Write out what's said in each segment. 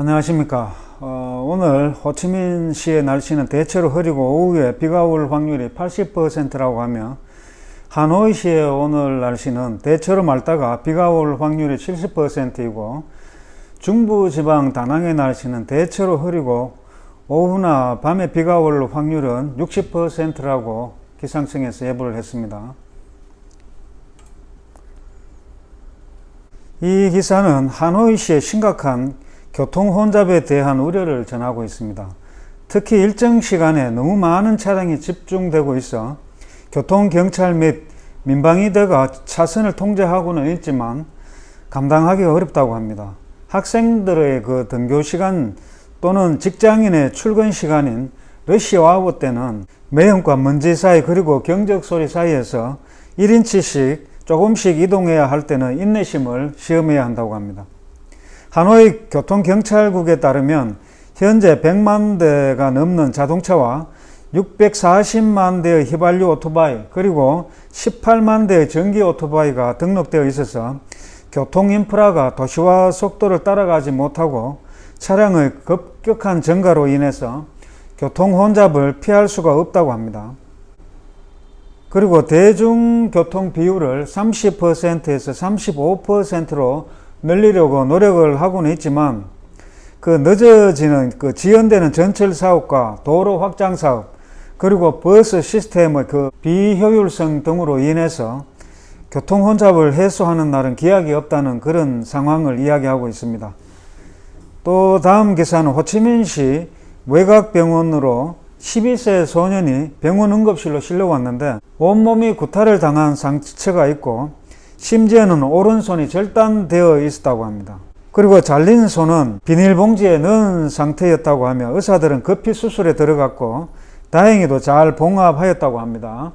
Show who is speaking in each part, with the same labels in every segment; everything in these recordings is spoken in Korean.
Speaker 1: 안녕하십니까. 어, 오늘 호치민시의 날씨는 대체로 흐리고 오후에 비가 올 확률이 80%라고 하며 하노이시의 오늘 날씨는 대체로 맑다가 비가 올 확률이 70%이고 중부지방 다낭의 날씨는 대체로 흐리고 오후나 밤에 비가 올 확률은 60%라고 기상청에서 예보를 했습니다. 이 기사는 하노이시의 심각한 교통 혼잡에 대한 우려를 전하고 있습니다. 특히 일정 시간에 너무 많은 차량이 집중되고 있어 교통 경찰 및 민방위대가 차선을 통제하고는 있지만 감당하기가 어렵다고 합니다. 학생들의 그 등교 시간 또는 직장인의 출근 시간인 러시아워 때는 매형과 먼지 사이 그리고 경적 소리 사이에서 1인치씩 조금씩 이동해야 할 때는 인내심을 시험해야 한다고 합니다. 하노이 교통경찰국에 따르면 현재 100만 대가 넘는 자동차와 640만 대의 휘발유 오토바이 그리고 18만 대의 전기 오토바이가 등록되어 있어서 교통 인프라가 도시화 속도를 따라가지 못하고 차량의 급격한 증가로 인해서 교통 혼잡을 피할 수가 없다고 합니다. 그리고 대중교통 비율을 30%에서 35%로 늘리려고 노력을 하고는 있지만 그 늦어지는 그 지연되는 전철 사업과 도로 확장 사업 그리고 버스 시스템의 그 비효율성 등으로 인해서 교통 혼잡을 해소하는 날은 기약이 없다는 그런 상황을 이야기하고 있습니다. 또 다음 기사는 호치민시 외곽병원으로 12세 소년이 병원 응급실로 실려왔는데 온몸이 구타를 당한 상처가 있고 심지어는 오른손이 절단되어 있었다고 합니다. 그리고 잘린 손은 비닐봉지에 넣은 상태였다고 하며 의사들은 급히 수술에 들어갔고 다행히도 잘 봉합하였다고 합니다.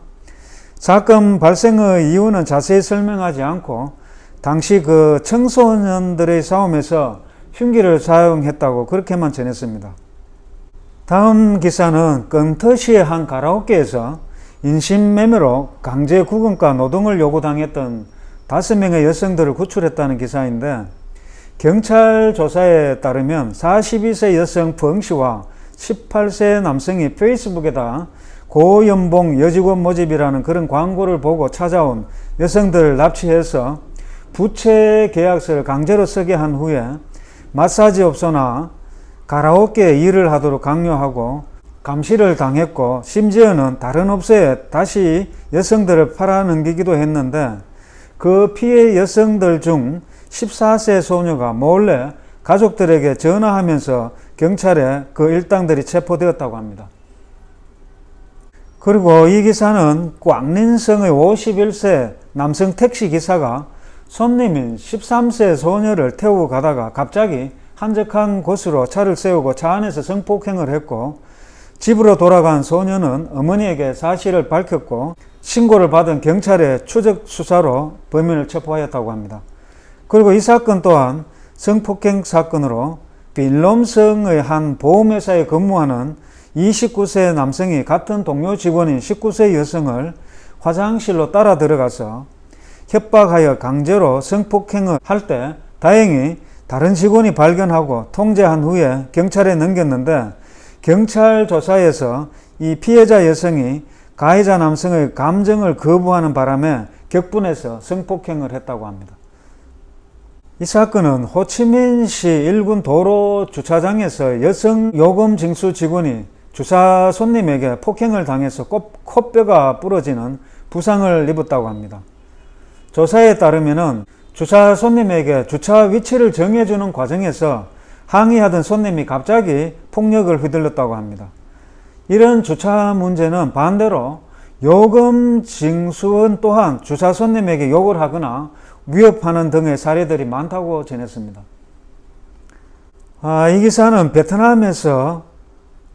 Speaker 1: 사건 발생의 이유는 자세히 설명하지 않고 당시 그 청소년들의 싸움에서 흉기를 사용했다고 그렇게만 전했습니다. 다음 기사는 건터시의 한 가라오케에서 인신매매로 강제 구금과 노동을 요구당했던 다섯 명의 여성들을 구출했다는 기사인데 경찰 조사에 따르면 42세 여성 펑씨와 18세 남성이 페이스북에다 고연봉 여직원 모집이라는 그런 광고를 보고 찾아온 여성들을 납치해서 부채 계약서를 강제로 쓰게 한 후에 마사지 업소나 가라오케 일을 하도록 강요하고 감시를 당했고 심지어는 다른 업소에 다시 여성들을 팔아넘기기도 했는데 그 피해 여성들 중 14세 소녀가 몰래 가족들에게 전화하면서 경찰에 그 일당들이 체포되었다고 합니다. 그리고 이 기사는 꽝린성의 51세 남성 택시 기사가 손님인 13세 소녀를 태우고 가다가 갑자기 한적한 곳으로 차를 세우고 차 안에서 성폭행을 했고 집으로 돌아간 소녀는 어머니에게 사실을 밝혔고 신고를 받은 경찰의 추적 수사로 범인을 체포하였다고 합니다. 그리고 이 사건 또한 성폭행 사건으로 빌롬성의 한 보험회사에 근무하는 29세 남성이 같은 동료 직원인 19세 여성을 화장실로 따라 들어가서 협박하여 강제로 성폭행을 할 때 다행히 다른 직원이 발견하고 통제한 후에 경찰에 넘겼는데 경찰 조사에서 이 피해자 여성이 가해자 남성의 감정을 거부하는 바람에 격분해서 성폭행을 했다고 합니다. 이 사건은 호치민시 일군 도로 주차장에서 여성 요금 징수 직원이 주차 손님에게 폭행을 당해서 코뼈가 부러지는 부상을 입었다고 합니다. 조사에 따르면 주차 손님에게 주차 위치를 정해주는 과정에서 항의하던 손님이 갑자기 폭력을 휘둘렀다고 합니다. 이런 주차 문제는 반대로 요금 징수원 또한 주차 손님에게 욕을 하거나 위협하는 등의 사례들이 많다고 전했습니다. 아, 이 기사는 베트남에서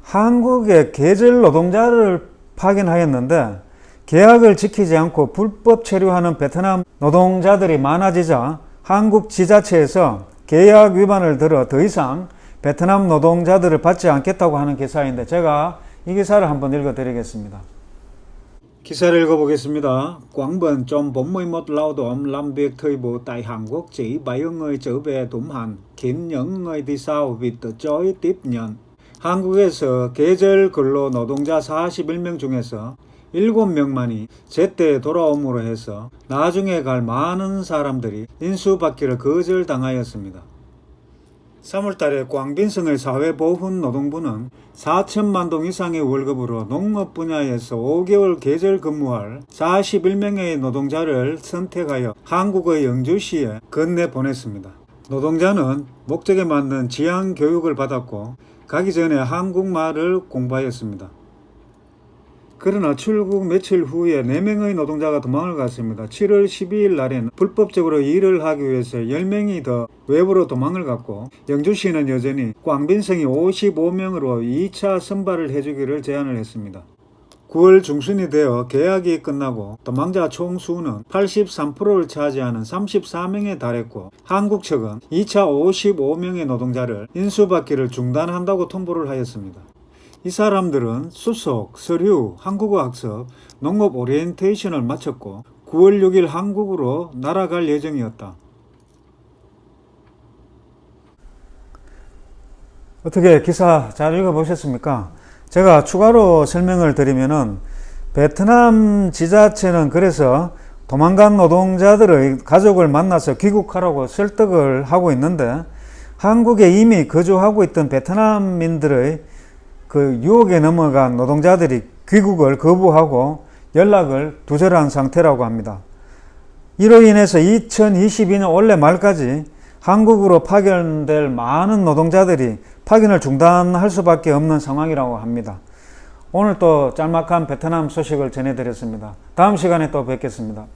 Speaker 1: 한국의 계절 노동자를 파견하였는데 계약을 지키지 않고 불법 체류하는 베트남 노동자들이 많아지자 한국 지자체에서 계약 위반을 들어 더 이상 베트남 노동자들을 받지 않겠다고 하는 기사인데 제가 이 기사를 한번 읽어 드리겠습니다. Gi사를 읽어보겠습니다. Quảng Bình trong 41 lao động làm việc thời vụ tại Hàn Quốc chỉ 7 người trở về ủng hành, khiến những người đi sau bị từ chối tiếp nhận. 한국에서 계절 근로 노동자 41명 중에서 7명만이 제때 돌아옴으로 해서 나중에 갈 많은 사람들이 인수받기를 거절당하였습니다. 3월달에 광빈성의 사회보훈 노동부는 4천만 동 이상의 월급으로 농업 분야에서 5개월 계절 근무할 41명의 노동자를 선택하여 한국의 영주시에 건네 보냈습니다. 노동자는 목적에 맞는 지향 교육을 받았고 가기 전에 한국말을 공부하였습니다. 그러나 출국 며칠 후에 4명의 노동자가 도망을 갔습니다. 7월 12일 날엔 불법적으로 일을 하기 위해서 10명이 더 외부로 도망을 갔고 영주시는 여전히 광빈성이 55명으로 2차 선발을 해주기를 제안을 했습니다. 9월 중순이 되어 계약이 끝나고 도망자 총 수는 83%를 차지하는 34명에 달했고 한국 측은 2차 55명의 노동자를 인수받기를 중단한다고 통보를 하였습니다. 이 사람들은 수속, 서류, 한국어 학습, 농업 오리엔테이션을 마쳤고 9월 6일 한국으로 날아갈 예정이었다. 어떻게 기사 잘 읽어보셨습니까? 제가 추가로 설명을 드리면은 베트남 지자체는 그래서 도망간 노동자들의 가족을 만나서 귀국하라고 설득을 하고 있는데 한국에 이미 거주하고 있던 베트남민들의 그 유혹에 넘어간 노동자들이 귀국을 거부하고 연락을 두절한 상태라고 합니다. 이로 인해서 2022년 올해 말까지 한국으로 파견될 많은 노동자들이 파견을 중단할 수밖에 없는 상황이라고 합니다. 오늘 또 짤막한 베트남 소식을 전해드렸습니다. 다음 시간에 또 뵙겠습니다.